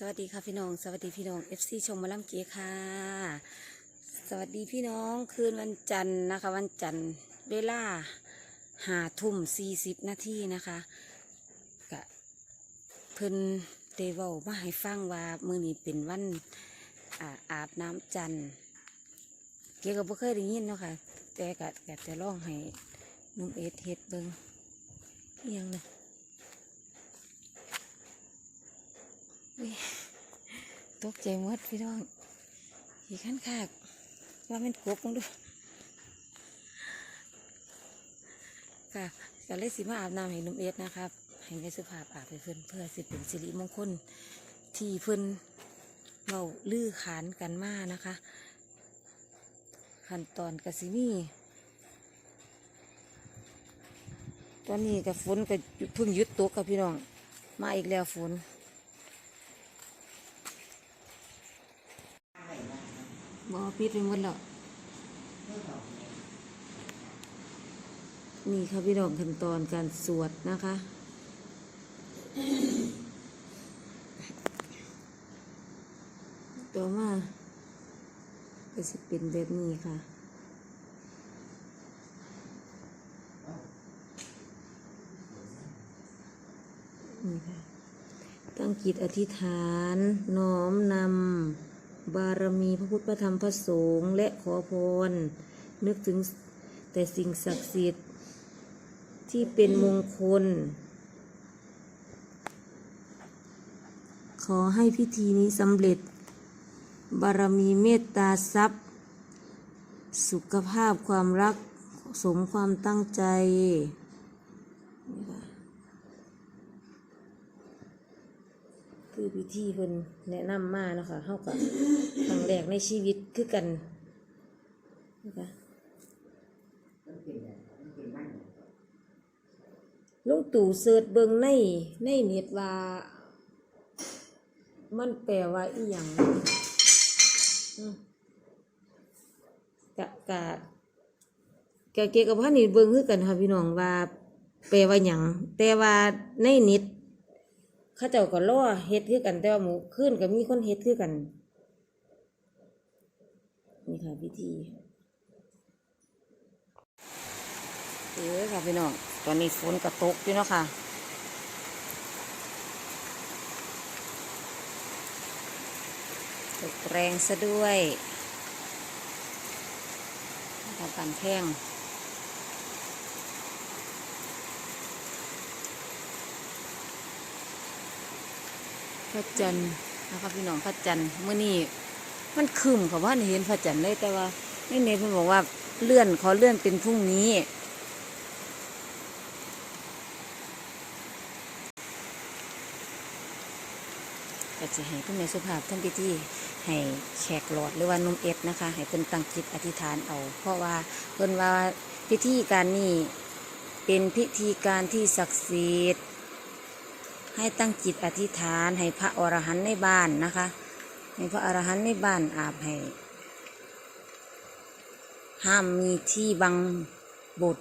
สวัสดีค่ะพี่น้องสวัสดีพี่น้อง FC ชมมาล่ำเกียค่ะ สวัสดีพี่น้องคืนวันจันทร์นะคะ วันจันทร์เวลาหาทุ่มสี่สิบนาทีนะคะกะเพิ่นเดเวลมาให้ฟังว่ามือนี้เป็นวันอาอาบน้ำจันทร์เกียก็บ่เคยได้ยินเนาะค่ะแต่กะกะจะร้องให้นุ่มเอสเฮ็ดเบิงอิหยังนะอุ๊ย ตกใจมดพี่น้องขี่ขั้นขากว่าเป็นกบมึงดูค่ะก็เลยสิมาอาบน้ำให้นุ่มเอสนะครับให้แม่สุภาพอาบให้เพื่อนเพื่อสิเป็นสิริมงคลที่เพื่อนเราลื้อขานกันมานะคะ ขั้นตอนกสิมีตอนนี้กับฝนก็เพิ่งยุดตกกับพี่น้อง มาอีกแล้วฝน บอปิดไปหมดแล้วนี่ค่ะพี่น้องขั้นตอนการสวดนะคะต่อมาก็จะเป็นแบบนี้ค่ะนี่ค่ะตั้งจิตอธิษฐานน้อมนำ บารมีพระพุทธพระธรรมพระสงฆ์และขอพร นึกถึงแต่สิ่งศักดิ์สิทธิ์ที่เป็นมงคล ขอให้พิธีนี้สำเร็จ บารมีเมตตาทรัพย์ สุขภาพความรักสมความตั้งใจนี่ค่ะ คือพิธีเพิ่นแนะนำมาเนาะคะเฮากับครั้งแรกในชีวิตคือกันนะคะลุงตู่เสิร์ชเบิ่งในในเน็ตว่า มันแปลว่าอีหยังกะกะกะเกี่ยวกับพันนี่เบิ่งคือกันค่ะพี่น้องว่า แปลว่าหยังแต่ว่าในเน็ต ข้าเจ้าก็ล่อเฮ็ดคือกันแต่ว่าหมูขึ้นก็มีคนเฮ็ดคือกัน นี่ค่ะวิธีเออค่ะพี่น้องตอนนี้ฝนก็ตกอยู่เนาะค่ะตกแรงซะด้วยทำการแท่ง ระจันทร์นะคะพี่น้องพระจันทร์เมื่อนี้มันคืมกับว่าเห็นพระจันทร์เลยแต่ว่าในเน็ตเพิ่นบอกว่าเลื่อนขอเลื่อนเป็นพรุ่งนี้ ก็จะให้คุณแม่สุภาพท่านพิธีให้แขกหลอดหรือว่านุ่มเอ็ดนะคะ ให้เพิ่นตั้งจิตอธิษฐานเอา เพราะว่าเพิ่นว่าพิธีการนี้เป็นพิธีการที่ศักดิ์สิทธิ์ ให้ตั้งจิตอธิษฐาน ให้พระอรหันต์ในบ้านนะคะ ให้พระอรหันต์ในบ้านอาบให้ ห้ามมีที่บังบท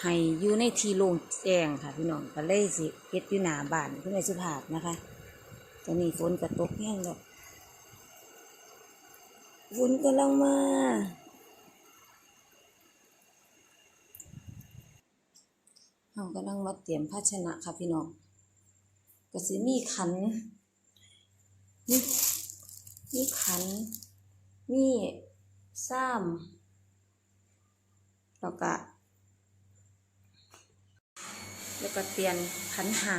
ให้อยู่ในที่โล่งแจ้งค่ะพี่น้องก็เลยสิเฮ็ดอยู่หนาบ้านเพื่อในสุภาพนะคะตอนนี้ฝนก็ตกแห้งแล้วฝนกำลังมาเรากำลังมาเตรียมภาชนะค่ะพี่น้อง ก็สิมีขันมีมีขัน มีซ้ำแล้วก็แล้วก็เตียนขันหา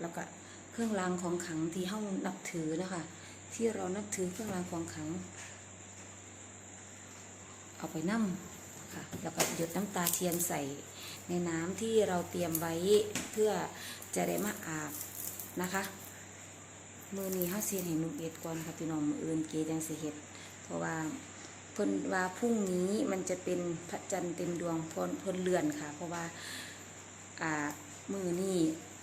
แล้วก็เครื่องรางของขังที่เฮานับถือนะคะ ที่เรานับถือเครื่องรางของขัง เอาไปนั่ค่ะแล้วก็หยดน้ำตาเทียนใส่ในน้ำที่เราเตรียมไว้เพื่อจะได้มาอาบ นะคะมือนี้เฮาเสียนให้หนุ่มเอ็ดก่อนค่ะพี่น้องมืออื่นเกจังสิเฮ็ดเพราะว่าเพิ่นว่าพรุ่งนี้มันจะเป็นพระจันทร์เต็มดวงพนพิ่นเลือนค่ะ เพราะว่าอ่ามือนี่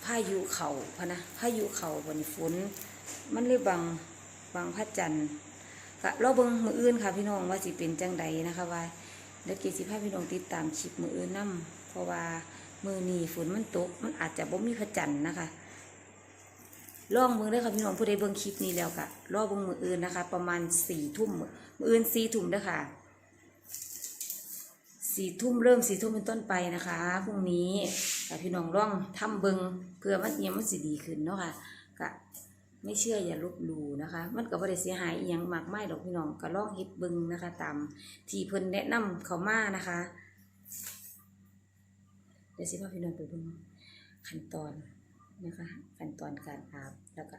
พายุเขาพะนะพายุเขาบนฝนมันเลยบังบังพระจันทร์ก็รอเบิ่งมืออื่นค่ะ พี่น้องว่าสิเป็นจังใดนะคะว่าเดี๋ยวเกสิพาพี่น้องติดตามคลิปมืออื่นนํเพราะว่ามือนี่ฝนมันตกมันอาจจะบ่มีพระจันทร์นะคะ ลองเบิ่งเด้อค่ะพี่น้องผู้ใดเบิ่งคลิปนี้แล้วก็รอเบิ่งมืออื่นนะคะ ประมาณสี่ทุ่มมืออื่นสี่ทุ่มเด้อค่ะสี่ทุ่มเริ่มสี่ทุ่มเป็นต้นไปนะคะพรุ่งนี้แต่พี่น้องร่องทำเบิงเพื่อมันยังมันสิดีขึ้นเนาะค่ะก็ไม่เชื่ออย่าลบหลู่นะคะ มันก็บ่ได้เสียหายอหยังมากไมายดอกพี่น้องก็ลองเฮ็ดเบิงนะคะ ตามที่เพิ่นแนะนำเขามานะคะเดี๋ยวสิพาพี่น้องไปเบิ่งขั้นตอน นะคะขั้นตอนการอาบแล้วก็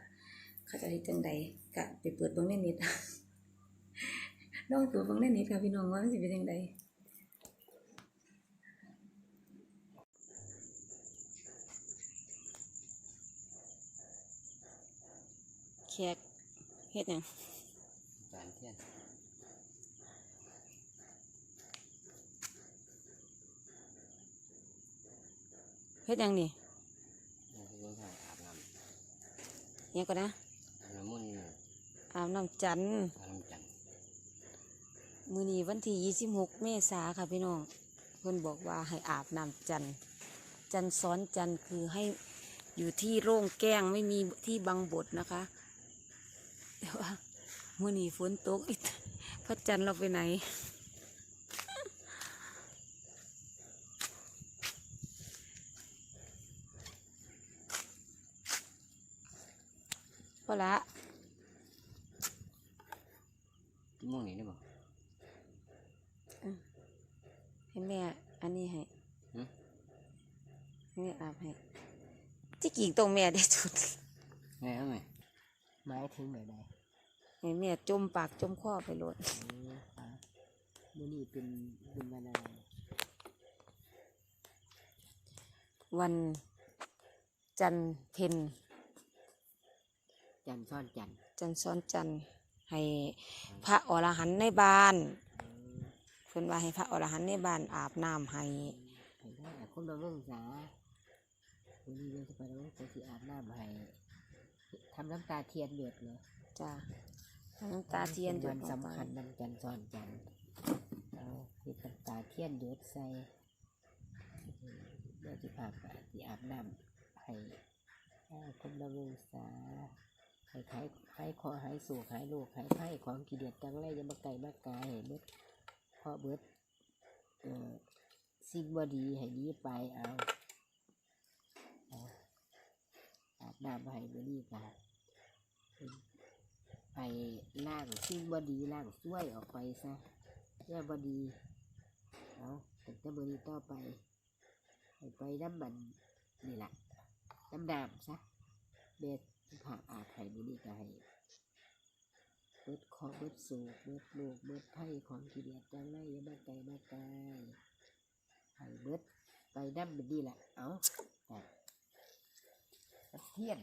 เขาจะเฮ็ดจังใดก็ไปเปิดเบิ่งในเน็ตลองเปิดเบิ่งในเน็ตค่ะพี่น้องว่ามันสิเป็นจังใดแขกเฮ็ดหยังจานเทียนเฮ็ดหยังนี่นี่คือเรื่องของอาบน้ ห ยังก็นะำอาบน้ำมุ่นต์อาบน้ำจันทร์อาบน้ำจันทร์มื้อนี้วันที่26เมษาค่ะพี่น้องเพิ่นบอกว่าให้อาบน้ำจันทร์จันทร์ซ้อนจันทร์คือให้อยู่ที่โร่งแก้งไม่มีที่บังบดนะคะ แต่ว่ามื้อนี้ฝนตกอีกพระจันทร์เราไปไหน พอละที่ม่วงนี่ได้บ่ให้แม่ อันนี้ให้หึให้แม่อาบให้ที่กิ่งตรงแม่ได้จุดแม่เอาไหมหมายถึงแบบใดให้แม่จมปากจมคอไปโลดเอออะมื้อนี้เป็นเป็นวันอะไรวันจันทร์เพ็ญ จันทร์ซ่อนจันทร์จันทร์ซ้อนจันทร์ให้พระอรหันต์ในบ้านเออเพิ่นว่าให้พระอรหันต์ในบ้านอาบน้ำให้ให้ได้อะคนบำรุงษาวันนี้เราจะไปบำรุงษาที่อาบน้ำให้ทำน้ำตาเทียนหยดเหรอจ้าน้ำตาเทียนป็วันหยดลงไปสำคัญนำจันทร์ซ่อนจันทร์เอาที่น้ำตาเทียนหยดใส่อืมเดี๋ยวจะพาไปที่อาบน้ำให้ให้คนบำรุงษา ให้ขายขายขอหายสู่ขายลูกขายไพ่ของกิเลสจังไรยังมาไก่มากายให้เบิดเพราะเบิดเอ่อสิ่งบ่ดีให้หนี้ไปเอาเอาอาบน้ำให้บ่ดีกันไปล่างสิ่งบ่ดีล่างช่วยออกไปซะแย่บ่ดีเอาแต่จะบ่ดีต่อไปให้ไปน้ำมันนี่แหละน้ำดำซะเบ็ด ผ่าอาบให้บ่ดีก็ให้เบิดขอเบิดสูกเบิดลูกเบิดไพ่ของกิเลสจังไรอยังมาไก่มากายให้เบิดไปน้ำมันดีแหละเอาแต่เทียน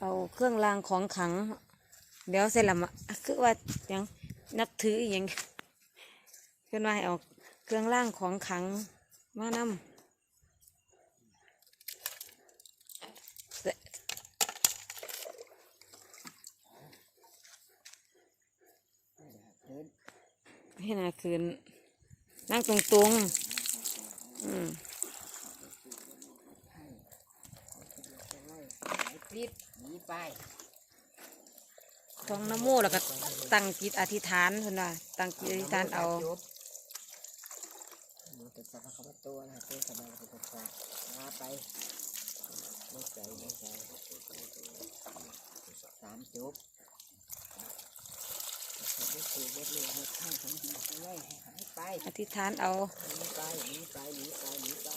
เอาเครื่องรางของขัง เดี๋ยวเสร็จและมะคือว่ายังนับถืออหยังเพิ่นว่าให้เอาเครื่องรางของขังมานำ เดิน ให้นาคืน นั่งตรงตรงๆอืมไอ้ปลิดหนีไปท่องน้ำโมแล้วก็ตั้งจิตอธิษฐานเพิ่นว่าตั้งจิตอธิษฐานเอาหนูติดสัพพะตัวนะตัวสบายตัวสบายมาไปไม่ใจไม่ใจสามจบ องดีไปเลยหายไปอธิษฐานเอา หนีไปหนีไปหนีไปหนีไป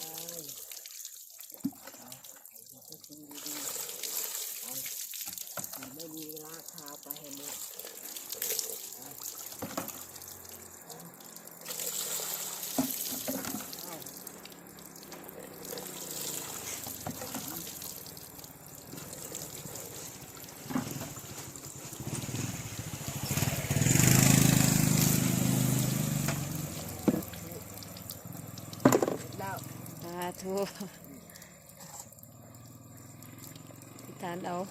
thua thì ta đâu?